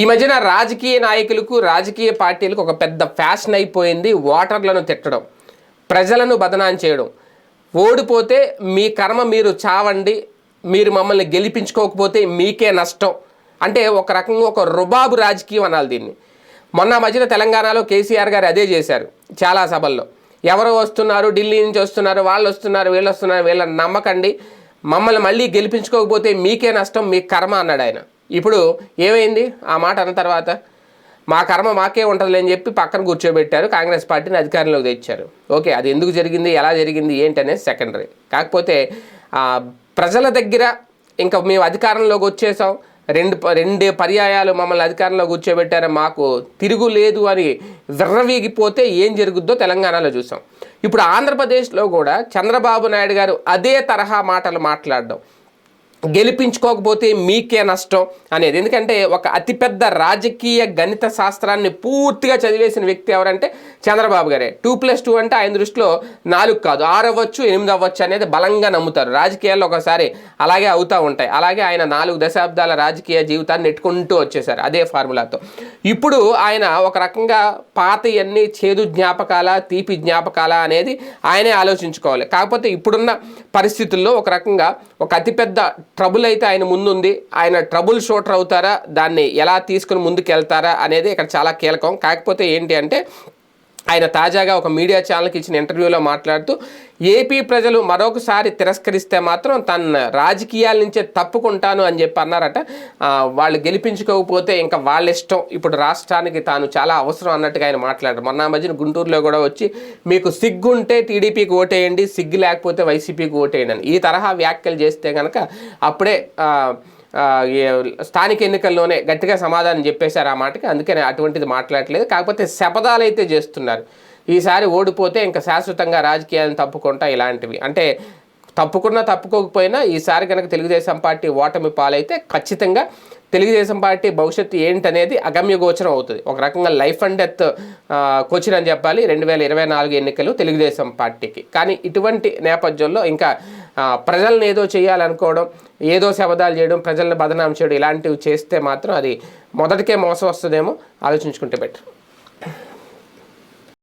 ఈ మధ్యన రాజకీయ నాయకులకు రాజకీయ పార్టీలకు ఒక పెద్ద ఫ్యాషన్ అయిపోయింది ఓటర్లను తిట్టడం ప్రజలను బదనాం చేయడం. ఓడిపోతే మీ కర్మ మీరు చావండి మీరు మమ్మల్ని గెలిపించుకోకపోతే మీకే నష్టం. అంటే ఒక రకంగా ఒక రుబాబు రాజకీయం అనాలి దీన్ని. మొన్న మధ్యన తెలంగాణలో కేసీఆర్ గారు అదే చేశారు చాలా సభల్లో. ఎవరు వస్తున్నారు ఢిల్లీ నుంచి వస్తున్నారు వాళ్ళు వస్తున్నారు వీళ్ళు వస్తున్నారు వీళ్ళని నమ్మకండి. మమ్మల్ని మళ్ళీ గెలిపించుకోకపోతే మీకే నష్టం మీ కర్మ అన్నాడు ఆయన. ఇప్పుడు ఏమైంది? ఆ మాట అన్న తర్వాత మా కర్మ మాకే ఉంటుందిలే అని చెప్పి పక్కన కూర్చోబెట్టారు. కాంగ్రెస్ పార్టీని అధికారంలోకి తెచ్చారు. ఓకే అది ఎందుకు జరిగింది? ఎలా జరిగింది? ఏంటనే సెకండరీ. కాకపోతే ప్రజల దగ్గర ఇంకా మేము అధికారంలోకి వచ్చేసాం. రెండు ప- రెండు పర్యాయాలు మమ్మల్ని అధికారంలో కూర్చోబెట్టారు. మాకు తిరుగు లేదు అని విర్రవీగిపోతే ఏం జరుగుద్దో తెలంగాణలో చూసాం. ఇప్పుడు ఆంధ్రప్రదేశ్లో కూడా చంద్రబాబు నాయుడు గారు అదే తరహా మాటలు మాట్లాడడం. గెలిపించుకోకపోతే మీకే నష్టం అనేది. ఎందుకంటే ఒక అతిపెద్ద రాజకీయ గణిత శాస్త్రాన్ని పూర్తిగా చదివేసిన వ్యక్తి ఎవరంటే చంద్రబాబు గారే. టూ ప్లస్ టూ అంటే ఆయన దృష్టిలో నాలుగు కాదు ఆరు అవ్వచ్చు ఎనిమిది అవ్వచ్చు అనేది బలంగా నమ్ముతారు. రాజకీయాల్లో ఒకసారి అలాగే అవుతూ ఉంటాయి. అలాగే ఆయన నాలుగు దశాబ్దాల రాజకీయ జీవితాన్ని నెట్టుకుంటూ వచ్చేసారు అదే ఫార్ములాతో. ఇప్పుడు ఆయన ఒక రకంగా పాత ఇవన్నీ చేదు జ్ఞాపకాల తీపి జ్ఞాపకాల అనేది ఆయనే ఆలోచించుకోవాలి. కాకపోతే ఇప్పుడున్న పరిస్థితుల్లో ఒక రకంగా ఒక అతిపెద్ద ట్రబుల్ అయితే ఆయన ముందుంది. ఆయన ట్రబుల్ షూటర్ అవుతారా? దాన్ని ఎలా తీసుకుని ముందుకు వెళ్తారా అనేది ఇక్కడ చాలా కీలకం. కాకపోతే ఏంటి అంటే ఆయన తాజాగా ఒక మీడియా ఛానల్కి ఇచ్చిన ఇంటర్వ్యూలో మాట్లాడుతూ ఏపీ ప్రజలు మరొకసారి తిరస్కరిస్తే మాత్రం తన రాజకీయాల నుంచే తప్పుకుంటాను అని చెప్పి అన్నారట. వాళ్ళు గెలిపించుకోకపోతే ఇంకా వాళ్ళ ఇష్టం. ఇప్పుడు రాష్ట్రానికి తాను చాలా అవసరం అన్నట్టుగా ఆయన మాట్లాడారు. మొన్న మధ్యన గుంటూరులో కూడా వచ్చి మీకు సిగ్గుంటే టీడీపీకి ఓటేయండి సిగ్గు లేకపోతే వైసీపీకి ఓటేయండి అని. ఈ తరహా వ్యాఖ్యలు చేస్తే కనుక అప్పుడే స్థానిక ఎన్నికల్లోనే గట్టిగా సమాధానం చెప్పేశారు ఆ మాటకి. అందుకని అటువంటిది మాట్లాడట్లేదు కాకపోతే శపథాలు అయితే చేస్తున్నారు. ఈసారి ఓడిపోతే ఇంకా శాశ్వతంగా రాజకీయాలను తప్పుకుంటా ఇలాంటివి. అంటే తప్పుకున్నా తప్పుకోకపోయినా ఈసారి కనుక తెలుగుదేశం పార్టీ ఓటమి పాలైతే ఖచ్చితంగా తెలుగుదేశం పార్టీ భవిష్యత్తు ఏంటనేది అగమ్య గోచరం అవుతుంది. ఒక రకంగా లైఫ్ అండ్ డెత్ క్వశ్చన్ అని చెప్పాలి రెండు వేల ఇరవై నాలుగు ఎన్నికలు తెలుగుదేశం పార్టీకి. కానీ ఇటువంటి నేపథ్యంలో ఇంకా ప్రజల్ని ఏదో చేయాలనుకోవడం ఏదో శబదాలు చేయడం ప్రజల్ని బదనాం చేయడం ఇలాంటివి చేస్తే మాత్రం అది మొదటికే మోసం వస్తుందేమో ఆలోచించుకుంటే బెటర్.